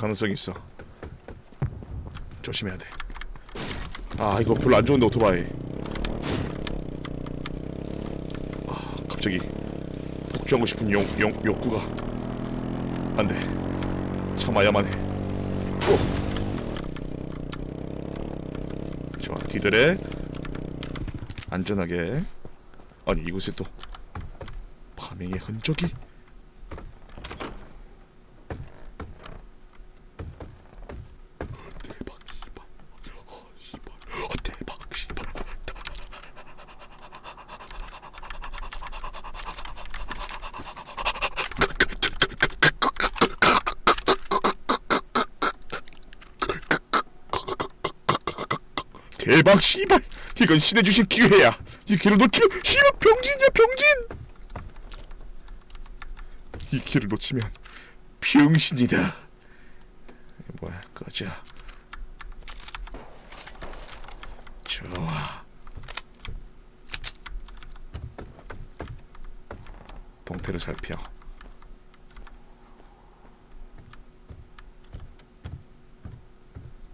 가능성이 있어. 조심해야 돼. 아 이거 별로 안 좋은데 오토바이. 아 갑자기 복주하고 싶은 용, 용 욕구가 안 돼. 참아야만 해. 오. 좋아 뒤들에 안전하게. 아니 이곳에 또 파밍의 흔적이. 대박 씨발. 어 씨발. 어 대박 씨발. 대박 씨발. 이건 신의 주신 기회야. 이 기회를 놓치면 씨발 병진이야 병진. 이 기회를 놓치면 병신이다. 뭐야 꺼져. 좋아. 동태를 살펴.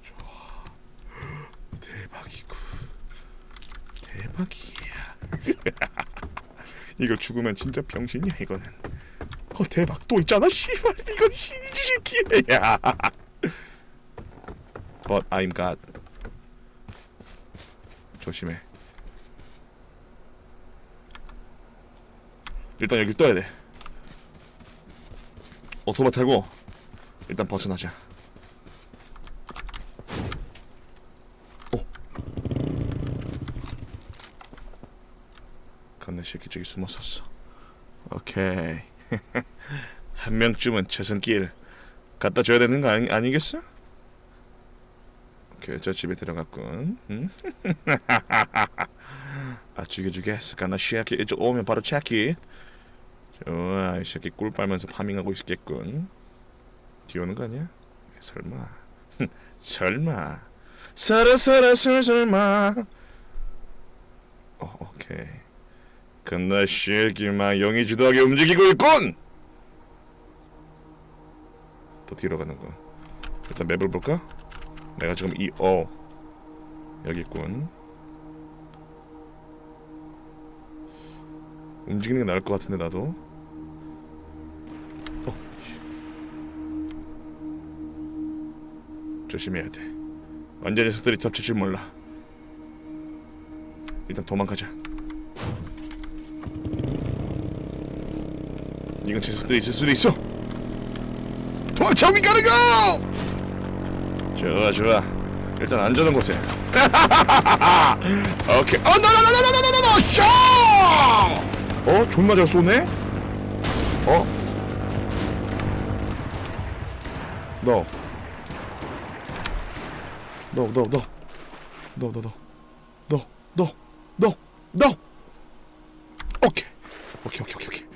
좋아. 대박이고. 대박이야. 이거 죽으면 진짜 병신이야 이거는. 어 대박 또 있잖아 씨발 이건 신이 주신 기회야. But I'm God. 조심해. 일단 여기 떠야 돼. 오토바 타고 일단 벗어나자. 오. 건네 새끼 저기 숨었었어. 오케이. 한 명쯤은 최선길 갖다 줘야 되는 거 아니, 아니겠어? 오케이 저 집에 들어갔군. 응? 아 죽여주게 스카나 쉐키 이쪽 오면 바로 체키. 좋아 이 새끼 꿀 빨면서 파밍하고 있겠군. 뒤오는 거 아니야? 설마. 설마. 서러서러 설설마. 어 오케이. 근데 쉐키만 영이 주도하게 움직이고 있군. 또 뒤로 가는 거. 일단 맵을 볼까? 내가 지금 이 어 여기 있군. 움직이는 게 나을 것 같은데 나도. 어. 씨. 조심해야 돼. 언제 녀석들이 줄 몰라. 일단 도망가자. 이 근처에 녀석들이 있을 수도 있어. 도망쳐 미가르가! 좋아 좋아 일단 안전한 곳에 오케이 어 노노노노노노노노 쇼! 어 존나 잘 쏘네 어? 너 너, 너, 너, 너, 너, 너, 너, 너, 너, 너. 오케이, 오케이, 오케이, 오케이, 오케이.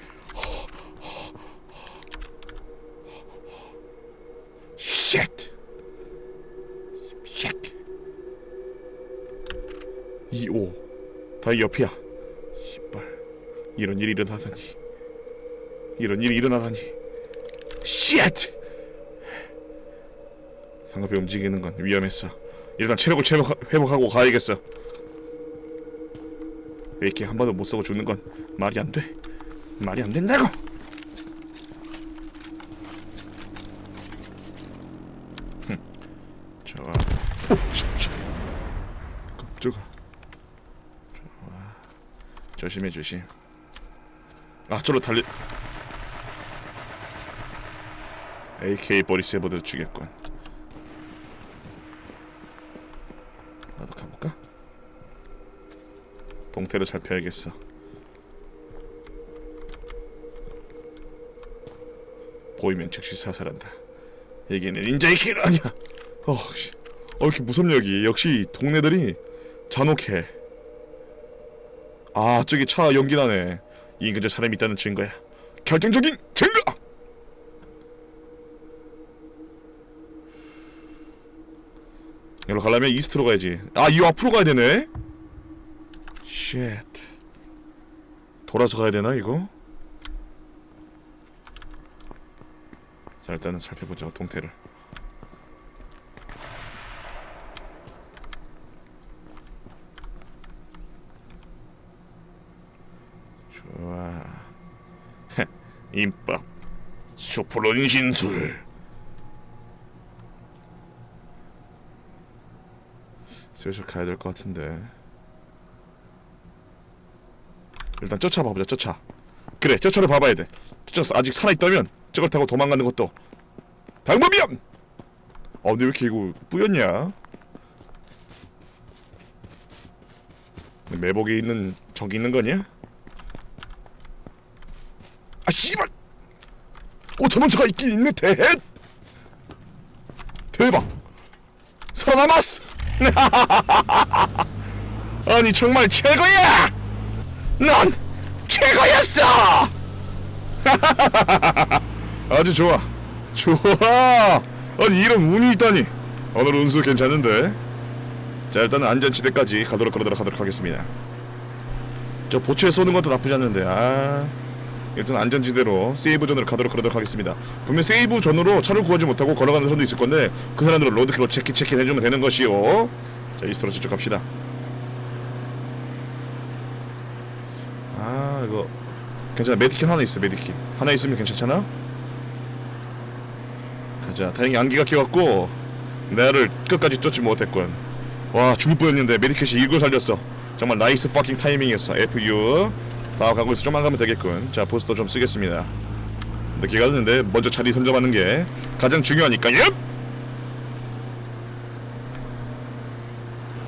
Shit. Shit. 2오 다 옆이야. 씨발. 이런 일이 일어나다니. 이런 일이 일어나다니. Shit. 상급이 움직이는 건 위험했어. 일단 체력을 회복, 회복하고 가야겠어. 이렇게 한 번도 못 쓰고 죽는 건 말이 안 돼. 말이 안 된다고. 좋아. 오, 진짜. 깜짝아. 좋아. 조심해 조심. 아, 저로 달리. AK 보리세버드 주겠군. 나도 가볼까? 동태를 살펴야겠어. 보이면 즉시 사살한다. 여기는 인자의 길 아니야. 어, 씨. 어 이렇게 무섭냐 여기. 역시 동네들이 잔혹해. 아 저기 차 연기 나네. 이 근처 사람이 있다는 증거야. 결정적인 증거. 여기로 가려면 이스트로 가야지. 아, 이 앞으로 가야 되네. 쉣. 돌아서 가야 되나 이거? 자 일단은 살펴보자 동태를. 임법. 수프론 신술. 슬슬 가야 될 것 같은데. 일단 저차 봐보자 저차 그래 저 차를 봐봐야 돼. 저차 아직 살아 있다면 저걸 타고 도망가는 것도 방법이야! 어 근데 왜 이렇게 이거 뿌였냐? 매복에 있는 적이 있는 거냐 오천 원 차가 있긴 있네 대 대박! 살아남았어 아니 정말 최고야! 넌 최고였어! 아주 좋아. 좋아! 아니 이런 운이 있다니. 오늘 운수 괜찮은데? 자 일단 안전지대까지 가도록 가도록 가도록 하겠습니다. 저 보초에 쏘는 것도 나쁘지 않는데 아. 일단 안전지대로 세이브 존으로 가도록 그러도록 하겠습니다. 분명 세이브 존으로 차를 구하지 못하고 걸어가는 사람도 있을 건데 그 사람들은 로드킬로 체크 체크 해주면 되는 것이요 자 이스트로 저쪽 갑시다. 아 이거 괜찮아. 메디킷 하나 있어 메디킷 하나 있으면 괜찮잖아? 가자. 다행히 안기가 끼웠고 나를 끝까지 쫓지 못했군. 와 죽을 뻔했는데 메디킷이 이걸 살렸어. 정말 나이스 퍼킹 타이밍이었어 FU 다 가고 있어 좀만 가면 되겠군 자 보스터 좀 쓰겠습니다. 늦게 가는데 먼저 자리 선점하는 게 가장 중요하니까요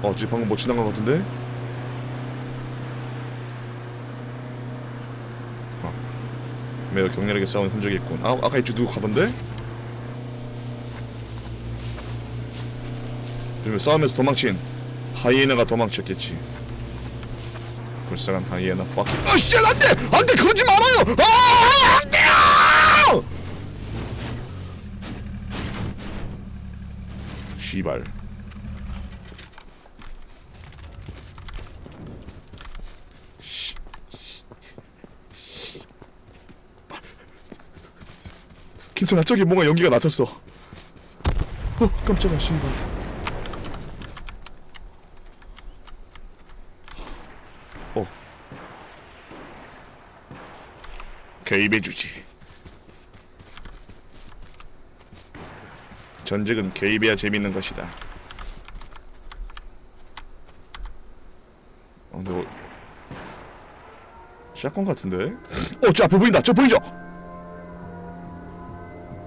어 지금 방금 못 지나간 것 같은데? 어. 매우 격렬하게 싸운 흔적이 있군. 아 아까 이쪽 누구 가던데? 지금 싸우면서 도망친 하이에나가 도망쳤겠지 불쌍한 하이에나 빡. 아 씨 안 돼! 안 돼! 그러지 말아요! 아! 안 돼요! 씨발. 씨, 씨, 씨. 괜찮아 저기 뭔가 연기가 나섰어. 어 깜짝이야 씨발 개입해주지. 전직은 개입해야 재밌는 것이다. 어, 근데 어... 샷건 같은데? 어, 저 앞에 보인다. 저 보이죠?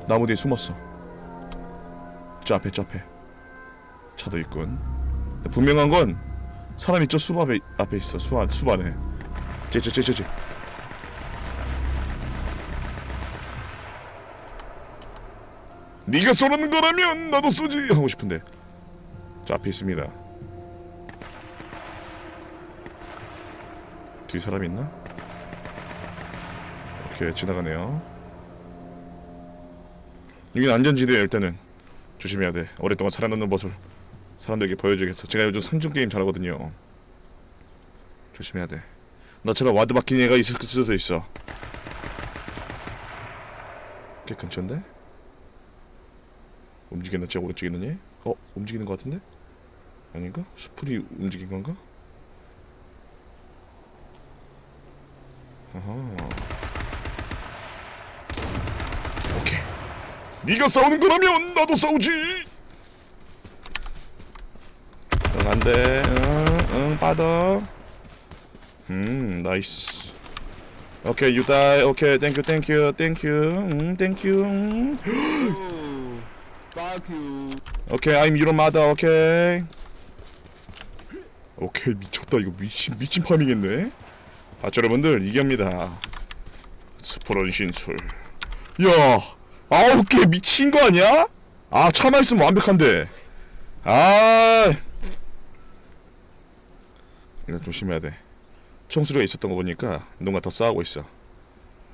나무 뒤에 숨었어. 저 앞에, 저 앞에. 차도 있군. 분명한 건 사람이 저숲 앞에 있어 숲, 숲 안에 쟤 쟤 쟤 쟤 쟤 네가 쏘는 거라면 나도 쏘지 하고 싶은데 저 앞에 있습니다 뒤 사람 있나? 오케이 지나가네요 여긴 안전지대야 일단은 조심해야 돼 오랫동안 살아남는 모습 사람들에게 보여주겠어. 제가 요즘 상점 게임 잘하거든요. 조심해야 돼. 나처럼 와드 박힌 애가 있을 수도 있어. 꽤 근처인데? 움직이는 제 오른쪽에 있는 얘? 어? 움직이는 것 같은데? 아닌가? 수풀이 움직인 건가? 아하. 오케이. 네가 싸우는 거라면 나도 싸우지. 응 안 돼 응 응 빠져 음 나이스 오케이 you die 오케이 땡큐 땡큐 땡큐 음 땡큐 음. Fuck you. 오케이 I'm your mother 오케이 오케이 미쳤다 이거 미친 미친 파밍했네 아 여러분들 이깁니다 스포런 신술 야 아홉 개 미친 거 아니야? 아 차만 있으면 완벽한데 아 이거 조심해야 돼. 총수리가 있었던 거 보니까 누가 더 싸우고 있어.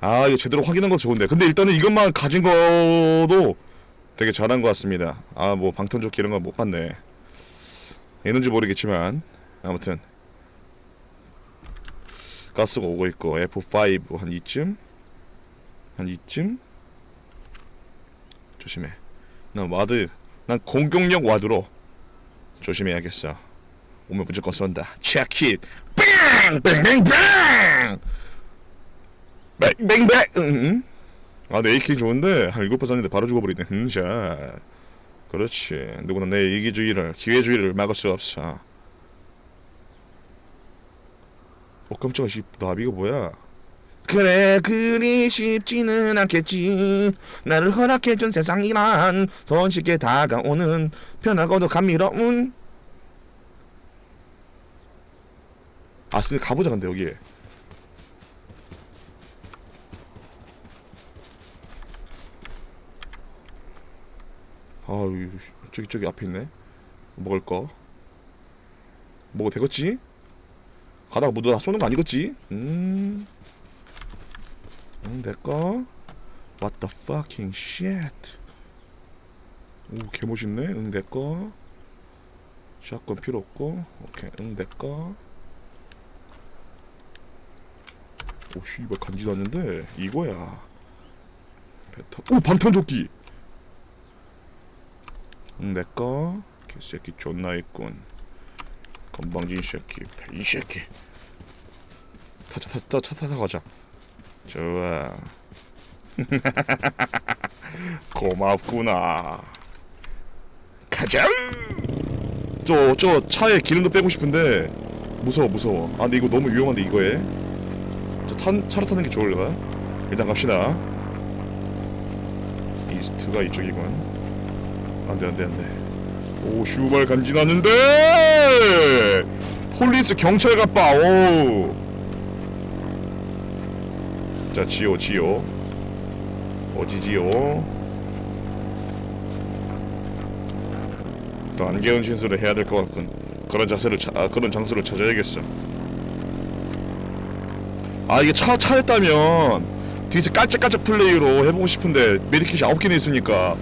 아 이거 제대로 확인한 거 좋은데. 근데 일단은 이것만 가진 거도 되게 잘한 것 같습니다. 아 뭐 방탄조끼 이런 거못 봤네. 있는지 모르겠지만 아무튼 가스가 오고 있고 F5 한 이쯤 한 이쯤 조심해. 난 와드 난 공격력 와드로 조심해야겠어. 오면 무조건 쏜다. 체킷. 빵! 뱅뱅뱅! 뱅뱅뱅! 응? 아, 내 AK 좋은데 한 일곱 번 쐈는데 바로 죽어버리네. 음, 자, 그렇지. 누구나 내 이기주의를, 기회주의를 막을 수 없어. 어, 깜짝아, 씨, 나비가 뭐야? 그래, 그리 쉽지는 않겠지. 나를 허락해준 세상이란 손쉽게 다가오는 편하고도 감미로운. 아, 근데 가보자 근데 여기에. 아 저기 저기 앞에 있네. 먹을 거. 먹어도 되겠지? 가다가 모두 다 쏘는 거 아니겠지? 음, 음 내꺼 What the fucking shit? 오 개멋있네. 응 내꺼 샷건 필요 없고. 오케이. 응 내꺼 오 씨발 간지 났는데? 이거야. 배터 오 방탄조끼 응, 내꺼 개새끼 존나 있군. 건방진 새끼 이 새끼. 타자 타타 차 타서 가자. 좋아. 고맙구나. 가자! 저저 차에 기름도 빼고 싶은데 무서워 무서워. 아 근데 이거 너무 위험한데 이거에? 저 탄, 차로 타는 게 좋을까 일단 갑시다. 이스트가 이쪽이군 안돼 안돼 안돼. 오 슈발 간지나는데! 폴리스 경찰 갑바 오자 지오 지오 어디지요 또 안개운 신수를 해야 될 것 같군. 그런 자세를 차, 아, 그런 장소를 찾아야겠어. 아 이게 차 차였다면 뒤에서 깔짝깔짝 플레이로 해보고 싶은데 메디킷이 아홉 개나 있으니까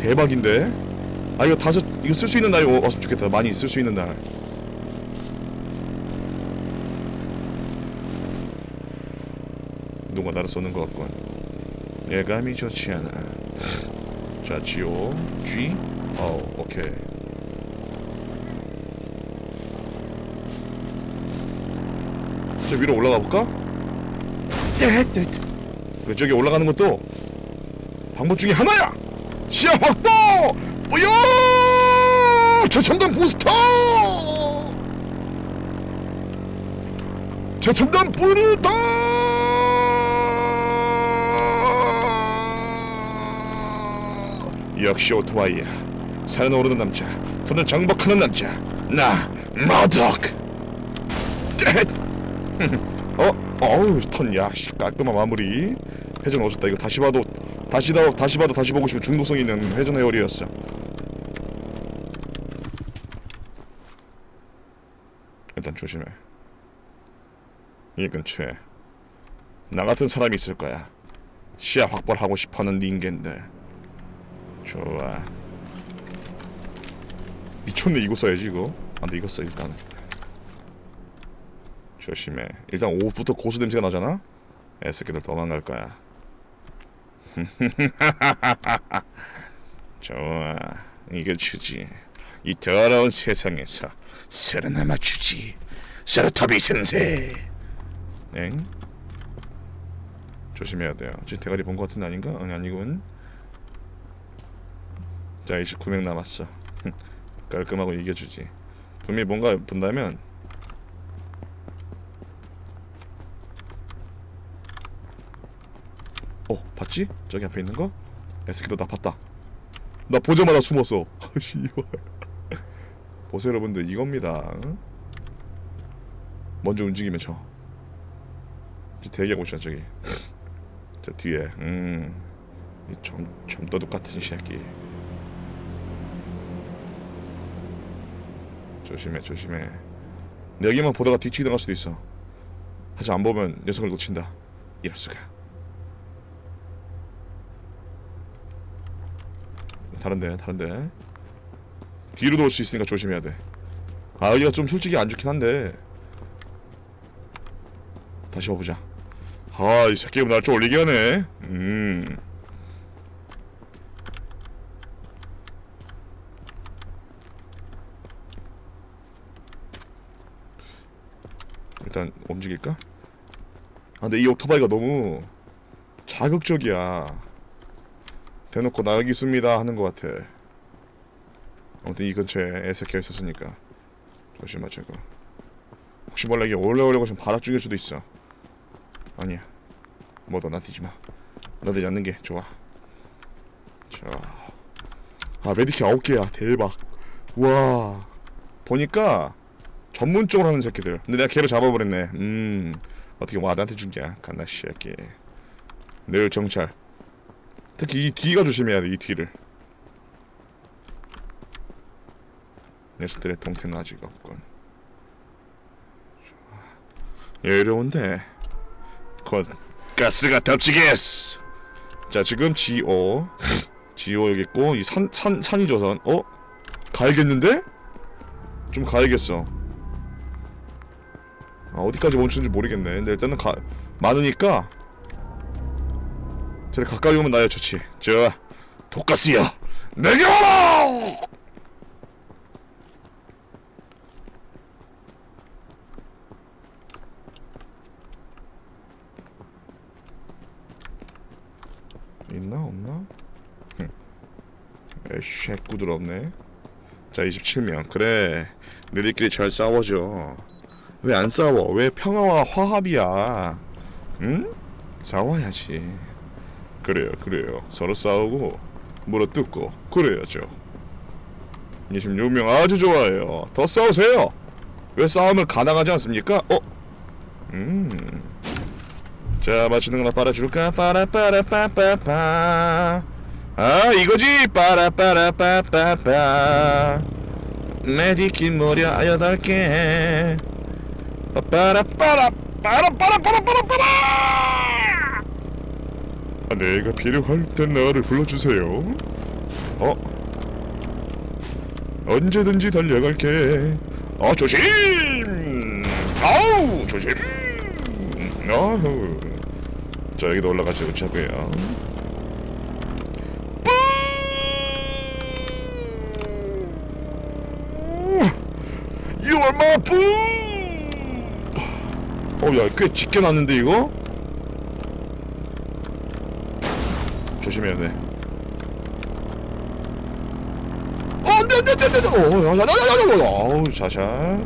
대박인데 아 이거 다섯 이거 쓸 수 있는 날이 오- 왔으면 좋겠다. 많이 쓸 수 있는 날. 누가 나를 쏘는 것 같군. 예감이 좋지 않아. 자 지오 G 어 오케이. 저 위로 올라가 볼까? 네, 그 저기 올라가는 것도 방법 중에 하나야! 시야 확보 뭐야! 최첨단 부스터! 최첨단 부르다! 역시 오토바이야. 산에 오르는 남자 손을 정복하는 남자. 나 마덕! 어? 어우 턴 야 씨, 깔끔한 마무리. 회전 오셨다. 이거 다시 봐도 다시 다 다시 봐도 다시 보고 싶은 중독성 있는 회전 헤어리였어 일단 조심해. 이 근처에 나 같은 사람이 있을 거야. 시야 확보를 하고 싶어하는 닌겐들. 좋아. 미쳤네 이거 써야지 이거. 안돼 이거 써 일단. 조심해. 일단 옷부터 고수 냄새가 나잖아? 애새끼들 도망갈 거야. 좋아. 이게 주지. 이 더러운 세상에서 살아남아 주지 세르토비 센세 엥? 조심해야 돼요 지금 대가리 본 것 같은데 아닌가? 아니 아니군 자 29명 남았어 깔끔하고 이겨주지 분명히 뭔가 본다면 어 봤지? 저기 앞에 있는 거? 애새끼도 나 봤다 나 보자마자 숨었어 씨발 보세요 여러분들 이겁니다 응? 먼저 움직이면 져 지금 대기하고 있잖아 저기. 저 뒤에. 음이좀 좀도둑 같은 새끼. 조심해 조심해. 여기만 보다가 뒤치기 당할 수도 있어. 하지만 안 보면 녀석을 놓친다. 이럴 수가. 다른데 다른데. 뒤로 돌수 있으니까 조심해야 돼아 여기가 좀 솔직히 안 좋긴 한데 다시 봐보자 아이 새끼가 날좀 올리게 하네 음 일단 움직일까? 아 근데 이 오토바이가 너무 자극적이야 대놓고 나 여기 있습니다 하는 것 같아. 아무튼 이 근처에 애새끼가 있었으니까 조심하자고. 혹시 몰라 이게 올려오려고 지금 바락 죽일 수도 있어. 아니야. 뭐더 나대지 마. 나대지 않는 게 좋아. 자, 아 메디키 아홉 개야 대박. 와 보니까 전문적으로 하는 새끼들. 근데 내가 걔를 잡아버렸네. 음 어떻게 와 나한테 준냐 갓나 새끼. 늘 정찰. 특히 이 뒤가 조심해야 돼 이 뒤를. 녀석들의 동태는 아직 없군. 여유로운데 곧 가스가 덮치겠어. 자 지금 GO GO 여기 있고 이 산 산 산이 조선. 어? 가야겠는데? 좀 가야겠어. 아, 어디까지 멈추는지 모르겠네. 근데 일단은 가 많으니까 저리 가까이 오면 나야 좋지. 저 독가스야 내게 와라! 있나 없나? 에쉐 꾸들 없네. 자 27명 그래 너희들끼리 잘 싸워줘. 왜 안 싸워? 왜 평화와 화합이야? 응? 싸워야지. 그래요, 그래요. 서로 싸우고 물어뜯고 그래야죠. 26명 아주 좋아요. 더 싸우세요. 왜 싸움을 가능하지 않습니까? 어? 음. 자, 맞추는 거나 빨아줄까? 빠라빠라빠빠빠. 아, 이거지. 빠라빠라빠빠빠. 메디킷 무려 여덟 개. 빠라빠라 빠라빠라빠라빠라빠라. 아, 내가 필요할 땐 나를 불러주세요. 어? 언제든지 달려갈게. 아 조심! 아우 조심! 아우. 자 여기도 올라가지 못하고요. You are my boo! 어, 야, 꽤 짙게 났는데 이거? 조심해야 돼. 어, 안 돼, 안 돼, 안 돼, 안 돼. 어. 아우, 자샷.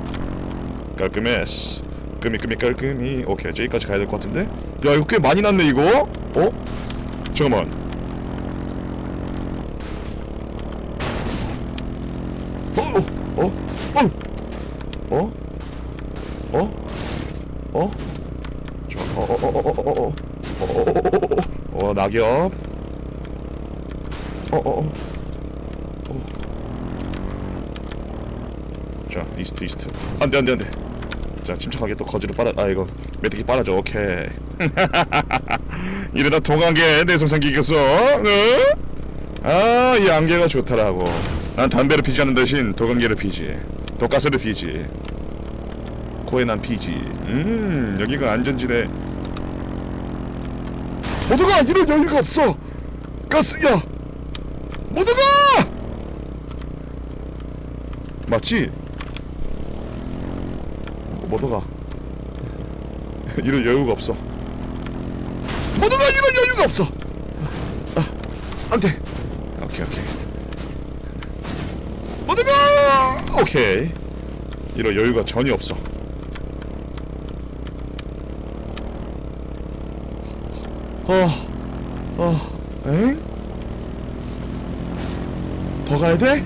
깔끔했어. 끔이, 끔이, 깔끔이. 오케이, 저기까지 가야 될 것 같은데? 야, 이거 꽤 많이 났네, 이거? 어? 잠깐만. 어, 어, 어, 어, 어, 어, 어, 어, 어, 어, 어, 어, 어, 어, 어, 어, 낙엽, 어, 어, 어, 어, 자, 이스트, 이스트, 안 돼, 안 돼, 안 돼, 자, 침착하게 또 거지로 빨아, 아 이거 메뚜기 빨아줘, 오케이, 이러다 동안계 내성 생기겠어, 어? 아, 이 안개가 좋더라고. 난 담배를 피지 않는 대신 도감계를 피지. 독가스를 피지. 코에 난 피지. 음, 여기가 안전지대. 모두가 이럴 여유가 없어. 가스야. 모두가. 맞지? 모두가 이럴 여유가 없어. 모두가 이럴 여유가 없어. 아, 안 돼. 오케이 오케이. 모두가 오케이. 이런 여유가 전혀 없어. 어, 어, 엥? 더 가야 돼?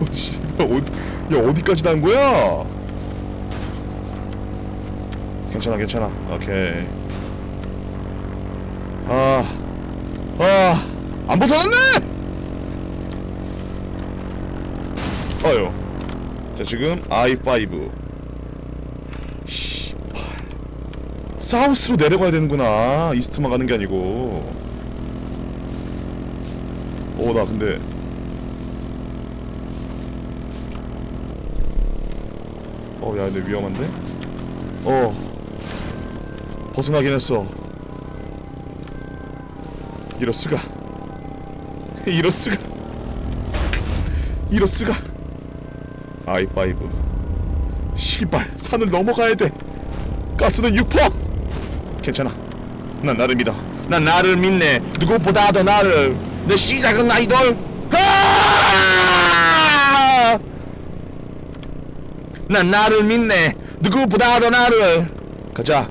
어, 씨, 야, 야, 어디까지 난 거야? 괜찮아, 괜찮아. 오케이. 아, 아, 안 벗어났네! 어요. 자, 지금 i5. 씨발. 사우스로 내려가야 되는구나. 이스트만 가는 게 아니고. 오, 나 근데. 어, 야, 근데 위험한데? 어. 벗어나긴 했어. 이럴 수가. 이럴 수가. 이럴 수가. i5. 시발 산을 넘어가야 돼. 가스는 6퍼. 괜찮아. 난 나를 믿어. 난 나를 믿네. 누구보다도 나를. 내 시작은 아이돌. 아! 난 나를 믿네. 누구보다도 나를. 가자.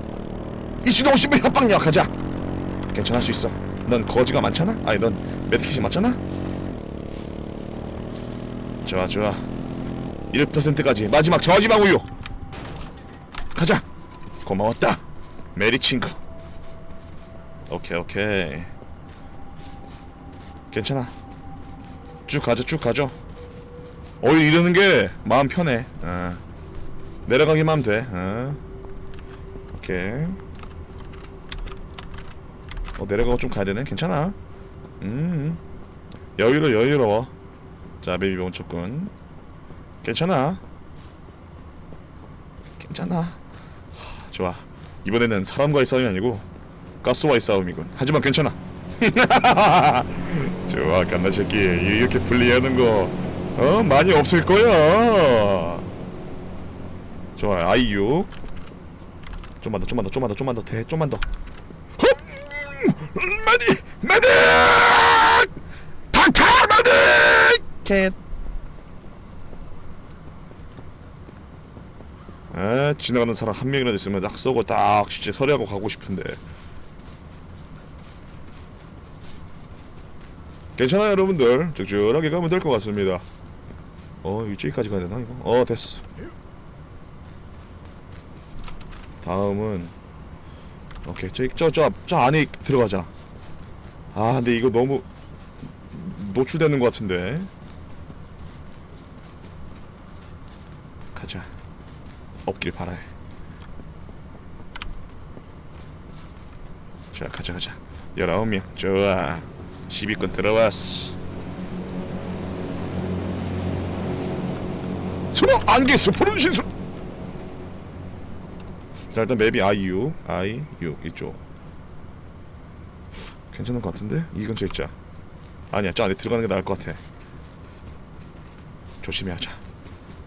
이슈도 50일 협박력 가자. 괜찮을 수 있어. 넌 거지가 많잖아. 아니 넌 메디킷이 많잖아. 좋아 좋아. 1%까지 마지막 저지방 우유. 가자. 고마웠다. 메리 친구. 오케이 오케이. 괜찮아. 쭉 가자 쭉 가죠. 어이 이러는 게 마음 편해. 어. 내려가기만 하면 돼. 어. 오케이. 어 내려가고 좀 가야 되네. 괜찮아. 음. 여유로 여유로워. 자 베이비 원초군. 괜찮아. 괜찮아. 하, 좋아. 이번에는 사람과의 싸움이 아니고 가스와의 싸움이군. 하지만 괜찮아. 좋아, 갓나 새끼. 이렇게 분리하는 거, 어 많이 없을 거야. 좋아, 아이유. 좀만 더, 좀만 더, 좀만 더, 좀만 더, 대, 좀만 더. 흡! 마디, 마디, 닥터 마디. 캣. 아, 지나가는 사람 한 명이라도 있으면 딱 쏘고 딱 진짜 서리하고 가고 싶은데. 괜찮아요, 여러분들. 적절하게 가면 될 것 같습니다. 어, 이쪽까지 가야 되나 이거? 어, 됐어. 다음은 오케이, 저저 저 저 안에 들어가자. 아, 근데 이거 너무 노출되는 것 같은데. 가자. 없길 바라해. 자, 가자, 가자. 19명. 좋아. 10위권 들어왔어. 스모 안개 스포른 신수. 자, 일단 맵이 IU, IU 이쪽. 괜찮은 것 같은데? 이 근처에 있자. 아니야, 저 안에 들어가는 게 나을 것 같아. 조심히 하자.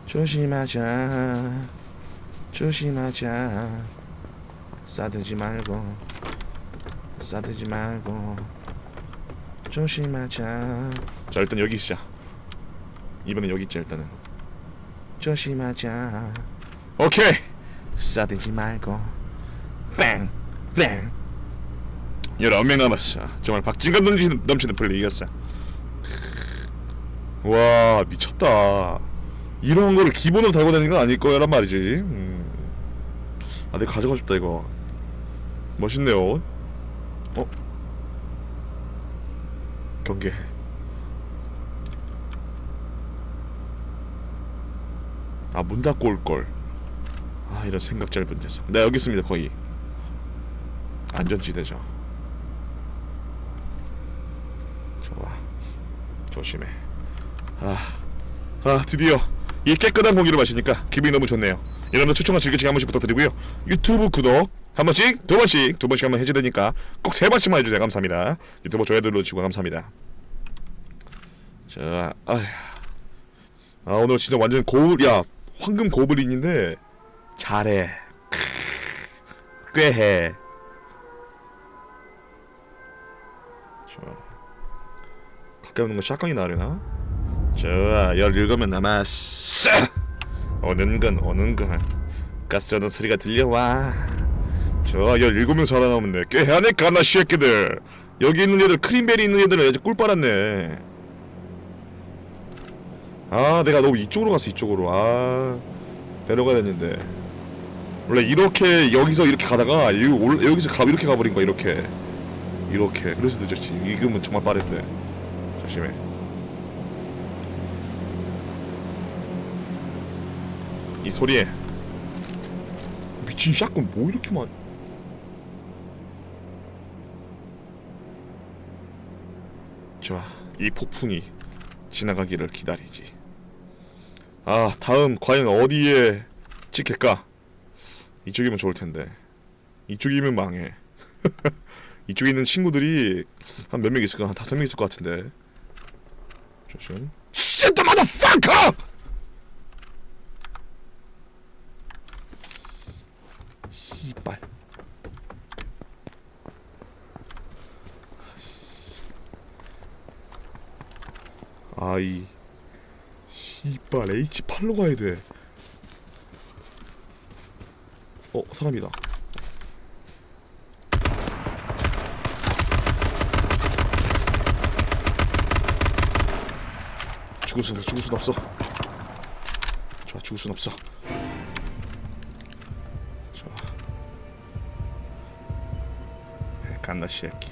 조심하자. 조심하자. 싸대지 말고. 싸대지 말고. 조심하자. 자 일단 여기 있자. 이번엔 여기 있자 일단은. 조심하자. 오케이. 싸대지 말고. 뺑, 뺑. 열아홉 명 남았어. 정말 박진감 넘치는, 넘치는 플레이 이겼어. 와 미쳤다. 이런 거를 기본으로 달고 다니는 건 아닐 거란 말이지. 음. 아, 내가 가져가고 싶다 이거. 멋있네요. 어? 경계. 아, 문 닫고 올 걸. 아, 이런 생각 짧은 녀석. 네, 여기 있습니다, 거의. 안전지대죠. 좋아. 조심해. 아, 아, 드디어 이 깨끗한 공기를 마시니까 기분이 너무 좋네요. 여러분들 추천과 즐기기 한 번씩 부탁드리고요. 유튜브 구독 한 번씩, 두 번씩, 두 번씩 한번 해주되니까 꼭 세 번씩만 해주세요. 감사합니다. 유튜브 좋아요 눌러주시고 감사합니다. 자, 아휴. 아 오늘 진짜 완전 고블, 야 황금 고블린인데 잘해. 크으, 꽤해. 좋아. 가까이 오는 거 샷건이 나려나? 좋아, 17명 남았어. 오는 건 오는 건 가스 오는 소리가 들려와. 좋아, 17명 살아남았네. 꽤 해야네, 가나 새끼들. 여기 있는 애들, 크림베리 있는 애들은 아주 꿀 빨았네. 아, 내가 너무 이쪽으로 갔어, 이쪽으로. 아, 내려가야 됐는데. 원래 이렇게 여기서 이렇게 가다가 여기서 가 이렇게 가버린 거야, 이렇게. 이렇게. 그래서 늦었지. 이금은 정말 빠른데. 조심해. 이 소리에 미친 샷건 뭐 이렇게 많 좋아 이 폭풍이 지나가기를 기다리지 아 다음 과연 어디에 찍힐까 이쪽이면 좋을 텐데. 이쪽이면 망해. 이쪽에 있는 친구들이 한 몇 명 있을까? 한 다섯 명 있을 것 같은데. 조심. Shut the motherfucker! 씨발. 아이. 씨발 H8로 가야 돼. 어 사람이다. 죽을 순 죽을 순 없어. 좋아 죽을 순 없어. 좋아. 갓나 새끼.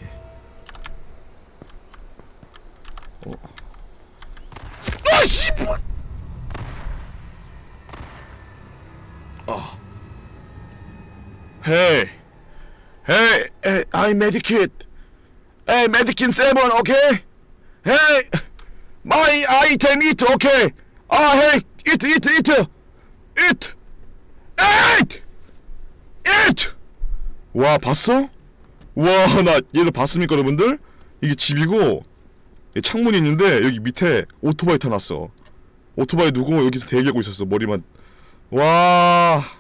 어. 아 씨발. 아. Hey, hey, hey, I'm Medikit. Hey, Medikin Seven, okay? Hey, my item eat, okay? Ah, hey, eat, eat, eat, eat, eat, eat. 와, 봤어? 와, 나 얘를 봤습니까, 여러분들? 이게 집이고 이 창문이 있는데 여기 밑에 오토바이 타놨어. 오토바이 누구 여기서 대기하고 있었어. 머리만. 와.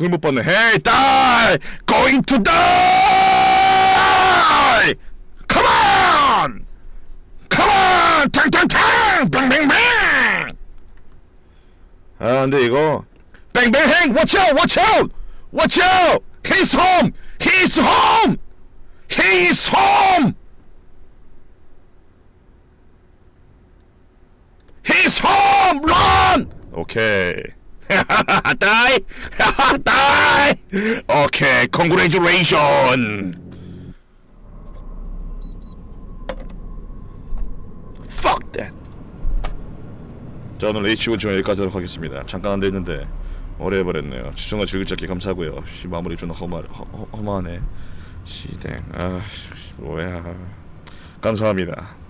그걸 못 봤네. Hey, die! Going to die! Come on! Come on! 탕탕탕! 뱅뱅뱅! 아, 근데 이거 뱅뱅행! Watch out! Watch out! Watch out! He's home! He's home! He's home! He's home! Run! 오케이. die! die! 오케이, congratulations! Fuck that! 자, 오늘 H1 지원 여기까지 하도록 하겠습니다. 잠깐 안 됐는데 오래 해버렸네요. 시청과 즐길찾기 감사하고요. 씨, 마무리 좀 허마, 허, 허, 허무하네. 시댕, 아, 씨, 뭐야. 감사합니다.